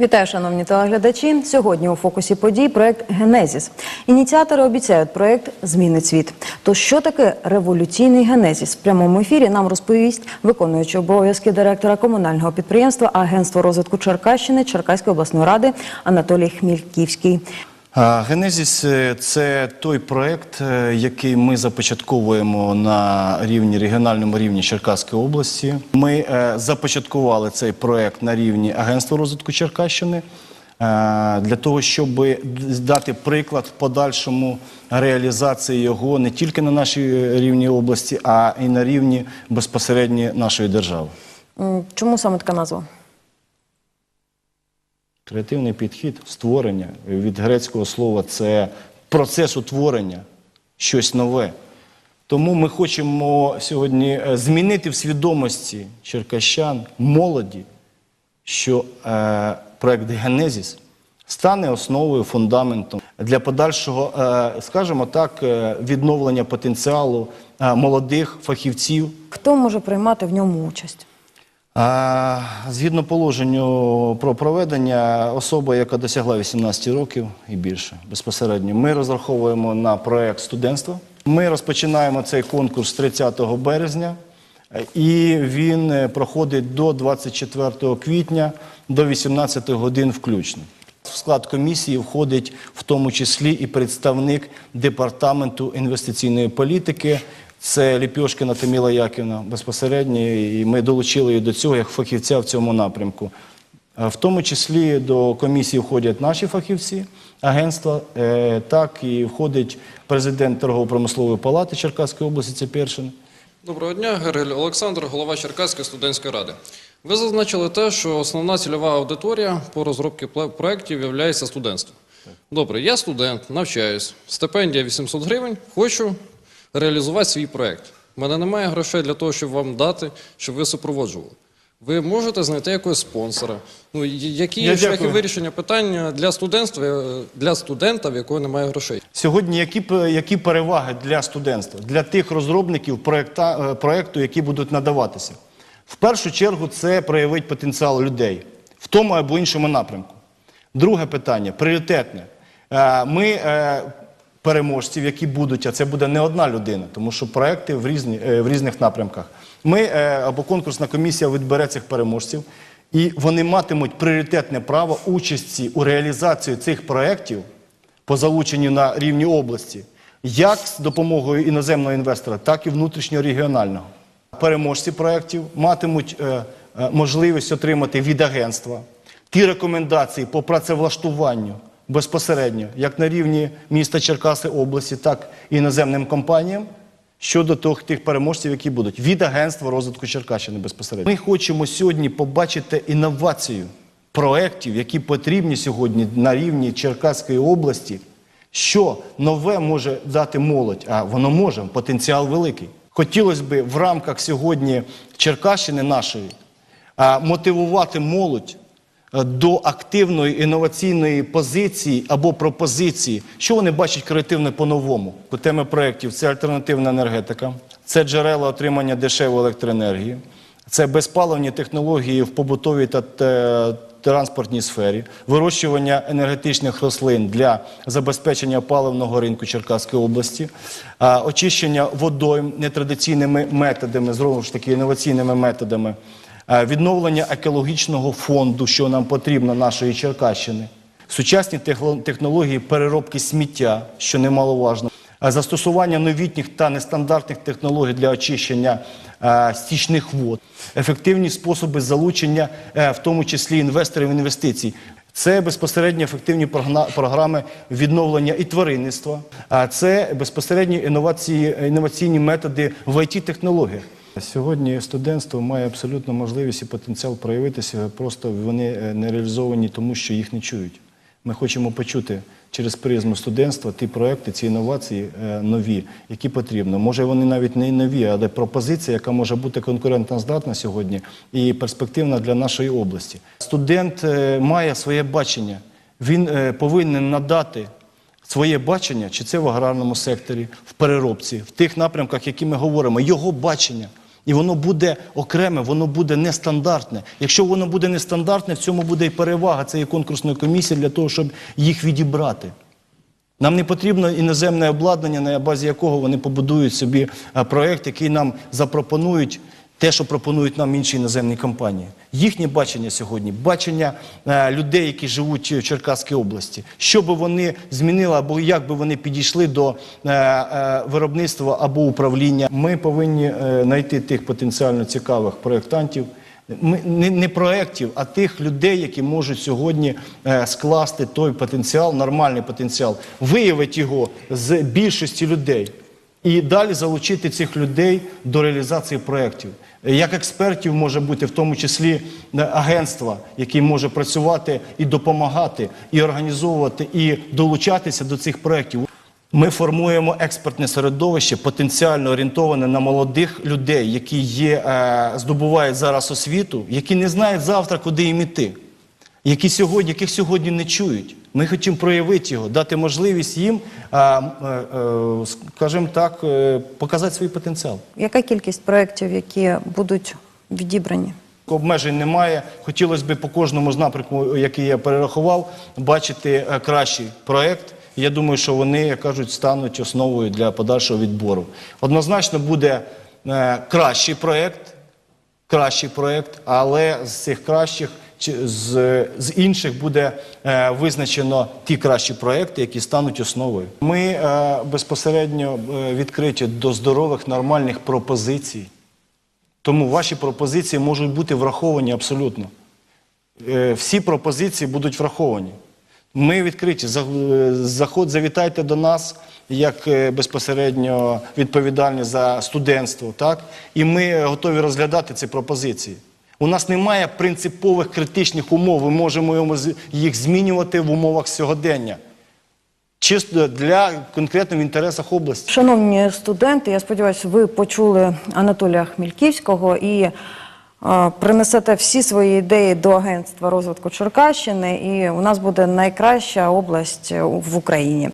Вітаю, шановні телеглядачі. Сьогодні у фокусі подій проект Генезіс. Ініціатори обіцяють, проект змінить світ. То що таке революційний генезіс? В прямому ефірі нам розповість виконуючий обов'язки директора комунального підприємства Агентство розвитку Черкащини Черкаської обласної ради Анатолій Хмільківський. Генезіс е, це той проект, е, який ми започатковуємо на рівні регіональному рівні Черкаської області. Ми е, започаткували цей проект на рівні Агентства розвитку Черкащини. Для того, щоб дати приклад в подальшому реалізації його не тільки на нашій рівні області, а й на рівні безпосередньо нашої держави. Чому саме така назва? Креативний підхід створення від грецького слова це процес утворення, щось нове. Тому ми хочемо сьогодні е, змінити в свідомості черкащан, молоді, що е, проект Генезіс стане основою, фундаментом для подальшого, е, скажімо так, е, відновлення потенціалу е, молодих фахівців Хто може приймати в ньому участь? Згідно положенню про проведення, особа, яка досягла 18 років і більше безпосередньо, ми розраховуємо на проект студентства. Ми розпочинаємо цей конкурс 30 березня, і він е, проходить до 24 квітня до 18 годин включно. В склад комісії входить в тому числі і представник департаменту інвестиційної політики. Це Ліпьошкіна Таміла Яківна безпосередньо, і ми долучили її до цього як фахівця в цьому напрямку. В тому числі до комісії входять наші фахівці агентства, е, так і входить президент торгово-промислової палати Черкаської області, це Першин. Доброго дня, Гергель Олександр, голова Черкаської студентської ради. Ви зазначили те, що основна цільова аудиторія по розробці проєктів є студентство. Добре, я студент, навчаюсь, стипендія 800 гривень, хочу реалізувати свій проєкт. У мене немає грошей для того, щоб вам дати, щоб ви супроводжували. Ви можете знайти якогось спонсора. Ну, які Я є шляхи дякую. вирішення питання для студентства, е, для студента, в якого немає грошей? Сьогодні які, які переваги для студентства, для тих розробників проекта, е, проекту, які будуть надаватися? В першу чергу це проявить потенціал людей в тому або іншому напрямку. Друге питання пріоритетне. Е, Ми переможців, які будуть, а це буде не одна людина, тому що проекти в, різні, е, в різних напрямках. Ми е, або конкурсна комісія відбере цих переможців, і вони матимуть пріоритетне право участі у реалізації цих проєктів по залученню на рівні області, як з допомогою іноземного інвестора, так і внутрішньорегіонального. Переможці проєктів матимуть е, можливість отримати від агентства ті рекомендації по працевлаштуванню безпосередньо, як на рівні міста Черкаси області, так і іноземним компаніям. Щодо тих, тих переможців, які будуть від агентства розвитку Черкащини безпосередньо, ми хочемо сьогодні побачити інновацію проєктів, які потрібні сьогодні на рівні Черкаської області. Що нове може дати молодь? А воно може, потенціал великий. Хотілося б в рамках сьогодні Черкащини нашої мотивувати молодь до активної інноваційної позиції або пропозиції, що вони бачать креативне по-новому. По теми проєктів це альтернативна енергетика, це джерела отримання дешевої електроенергії, це безпаливні технології в побутовій та транспортній сфері, вирощування енергетичних рослин для забезпечення паливного ринку Черкаської області, очищення водойм нетрадиційними методами, знову ж таки інноваційними методами, відновлення екологічного фонду, що нам потрібно нашої Черкащини, сучасні технології переробки сміття, що немаловажно. Застосування новітніх та нестандартних технологій для очищення е, стічних вод, ефективні способи залучення, е, в тому числі інвесторів інвестицій. Це безпосередньо ефективні програми відновлення і тваринництва, а це безпосередньо інноваційні методи в IT-технологіях. Сьогодні студентство має абсолютно можливість і потенціал проявитися, просто вони е, не реалізовані, тому що їх не чують. Ми хочемо почути через призму студентства ті проекти, ці інновації е, нові, які потрібно. Може, вони навіть не нові, але пропозиція, яка може бути конкурентно здатна сьогодні і перспективна для нашої області. Студент е, має своє бачення. Він повинен надати своє бачення, чи це в аграрному секторі, в переробці, в тих напрямках, які ми говоримо, його бачення. І воно буде окреме, воно буде нестандартне. Якщо воно буде нестандартне, в цьому буде і перевага цієї конкурсної комісії для того, щоб їх відібрати. Нам не потрібно іноземне обладнання, на базі якого вони побудують собі проєкт, проект, який нам запропонують те, що пропонують нам інші іноземні компанії. Їхнє бачення сьогодні, бачення е, людей, які живуть в Черкаській області, що би вони змінили або як би вони підійшли до е, е, виробництва або управління. Ми повинні е, знайти тих потенціально цікавих проєктантів, не, не проєктів, а тих людей, які можуть сьогодні е, скласти той потенціал, нормальний потенціал, виявити його з більшості людей і далі залучити цих людей до реалізації проєктів. Як експертів може бути в тому числі е, агентства, яке може працювати і допомагати, і організовувати, і долучатися до цих проєктів. Ми формуємо експертне середовище, потенціально орієнтоване на молодих людей, які є, е, здобувають зараз освіту, які не знають завтра, куди їм іти, які сьогодні, яких сьогодні не чують. Ми хочемо проявити його, дати можливість їм, е, е, скажімо так, е, показати свій потенціал. Яка кількість проєктів, які будуть відібрані? Обмежень немає. Хотілося б по кожному з напрямку, який я перерахував, бачити кращий проєкт. Я думаю, що вони, як кажуть, стануть основою для подальшого відбору. Однозначно буде кращий проєкт, кращий проєкт, але з цих кращих з, з інших буде е, визначено ті кращі проєкти, які стануть основою. Ми е, безпосередньо е, відкриті до здорових, нормальних пропозицій. Тому ваші пропозиції можуть бути враховані абсолютно. Е, Всі пропозиції будуть враховані. Ми відкриті. За- е, Заход, завітайте до нас як е, безпосередньо відповідальні за студентство, так? і ми готові розглядати ці пропозиції. У нас немає принципових критичних умов, ми можемо їх змінювати в умовах сьогодення. Чисто для конкретно в інтересах області. Шановні студенти, я сподіваюся, ви почули Анатолія Хмільківського і е, принесете всі свої ідеї до агентства розвитку Черкащини, і у нас буде найкраща область в Україні.